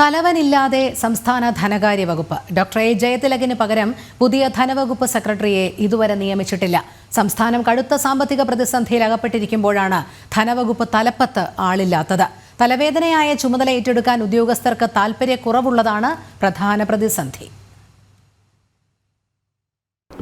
തലവനില്ലാതെ സംസ്ഥാന ധനകാര്യ വകുപ്പ്. ഡോക്ടർ എ ജയതിലകിന് പകരം പുതിയ ധനവകുപ്പ് സെക്രട്ടറിയെ ഇതുവരെ നിയമിച്ചിട്ടില്ല. സംസ്ഥാനം കടുത്ത സാമ്പത്തിക പ്രതിസന്ധിയിൽ അകപ്പെട്ടിരിക്കുമ്പോഴാണ് ധനവകുപ്പ് തലപ്പത്ത് ആളില്ലാത്തത്. തലവേദനയായ ചുമതല ഏറ്റെടുക്കാൻ ഉദ്യോഗസ്ഥർക്ക് താൽപര്യക്കുറവുള്ളതാണ് പ്രധാന പ്രതിസന്ധി.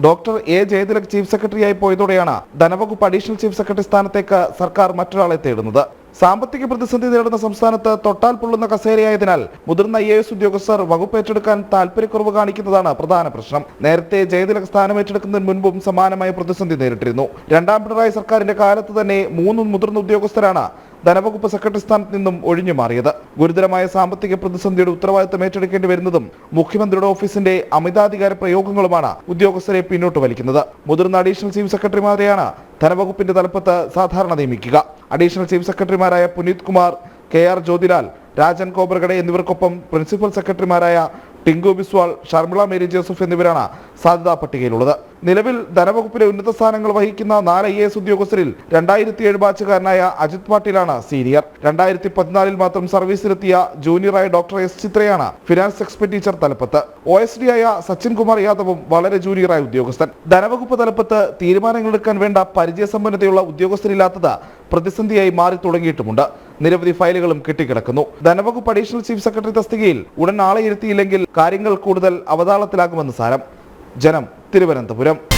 ഡോക്ടർ എ ജയതിലക് ചീഫ് സെക്രട്ടറിയായി പോയതോടെയാണ് ധനവകുപ്പ് അഡീഷണൽ ചീഫ് സെക്രട്ടറി സ്ഥാനത്തേക്ക് സർക്കാർ മറ്റൊരാളെ തേടുന്നത്. സാമ്പത്തിക പ്രതിസന്ധി നേരിടുന്ന സംസ്ഥാനത്ത് തൊട്ടാൽ പൊള്ളുന്ന കസേരയായതിനാൽ മുതിർന്ന ഐ എസ് ഉദ്യോഗസ്ഥർ വകുപ്പ് ഏറ്റെടുക്കാൻ താല്പര്യക്കുറവ് കാണിക്കുന്നതാണ് പ്രധാന പ്രശ്നം. നേരത്തെ ജയതിലക സ്ഥാനം ഏറ്റെടുക്കുന്നതിന് മുൻപും സമാനമായ പ്രതിസന്ധി നേരിട്ടിരുന്നു. രണ്ടാം പിണറായി സർക്കാരിന്റെ കാലത്ത് തന്നെ മൂന്ന് മുതിർന്ന ഉദ്യോഗസ്ഥരാണ് ധനവകുപ്പ് സെക്രട്ടറി സ്ഥാനത്ത് നിന്നും ഒഴിഞ്ഞു മാറിയത്. ഗുരുതരമായ സാമ്പത്തിക പ്രതിസന്ധിയുടെ ഉത്തരവാദിത്തം ഏറ്റെടുക്കേണ്ടി വരുന്നതും മുഖ്യമന്ത്രിയുടെ ഓഫീസിന്റെ അമിതാധികാര പ്രയോഗങ്ങളുമാണ് ഉദ്യോഗസ്ഥരെ പിന്നോട്ട് വലിക്കുന്നത്. മുതിർന്ന അഡീഷണൽ ചീഫ് സെക്രട്ടറിമാരെയാണ് ധനവകുപ്പിന്റെ തലപ്പത്ത് സാധാരണ നിയമിക്കുക. അഡീഷണൽ ചീഫ് സെക്രട്ടറിമാരായ പുനീത് കുമാർ കെ ആർ ജ്യോതിലാൽ രാജൻ കോബ്രഗഡെ എന്നിവർക്കൊപ്പം പ്രിൻസിപ്പൽ സെക്രട്ടറിമാരായ ടിങ്കു ബിസ്വാൾ ഷർമിള മേരി ജോസഫ് എന്നിവരാണ് സാധ്യതാ പട്ടികയിലുള്ളത്. നിലവിൽ ധനവകുപ്പിലെ ഉന്നത സ്ഥാനങ്ങൾ വഹിക്കുന്ന നാല് ഐ എസ് ഉദ്യോഗസ്ഥരിൽ രണ്ടായിരത്തി ഏഴ് ബാച്ചുകാരനായ അജിത് പാട്ടീലാണ് സീനിയർ. രണ്ടായിരത്തി പതിനാലിൽ മാത്രം സർവീസിലെത്തിയ ജൂനിയറായ ഡോക്ടർ എസ് ചിത്രയാണ് ഫിനാൻസ് എക്സ്പെൻഡിച്ചർ തലപ്പത്ത്. ഒ എസ് ഡി ആയ സച്ചിൻ കുമാർ യാദവും വളരെ ജൂനിയറായ ഉദ്യോഗസ്ഥൻ. ധനവകുപ്പ് തലപ്പത്ത് തീരുമാനങ്ങളെടുക്കാൻ വേണ്ട പരിചയസമ്പന്നതയുള്ള ഉദ്യോഗസ്ഥരില്ലാത്തത് പ്രതിസന്ധിയായി മാറി തുടങ്ങിയിട്ടുമുണ്ട്. നിരവധി ഫയലുകളും കെട്ടിക്കിടക്കുന്നു. ധനവകുപ്പ് അഡീഷണൽ ചീഫ് സെക്രട്ടറി തസ്തികയിൽ ഉടൻ ആളെ ഇരുത്തിയില്ലെങ്കിൽ കാര്യങ്ങൾ കൂടുതൽ അവതാളത്തിലാകുമെന്ന് സാരം. ജനം തിരുവനന്തപുരം.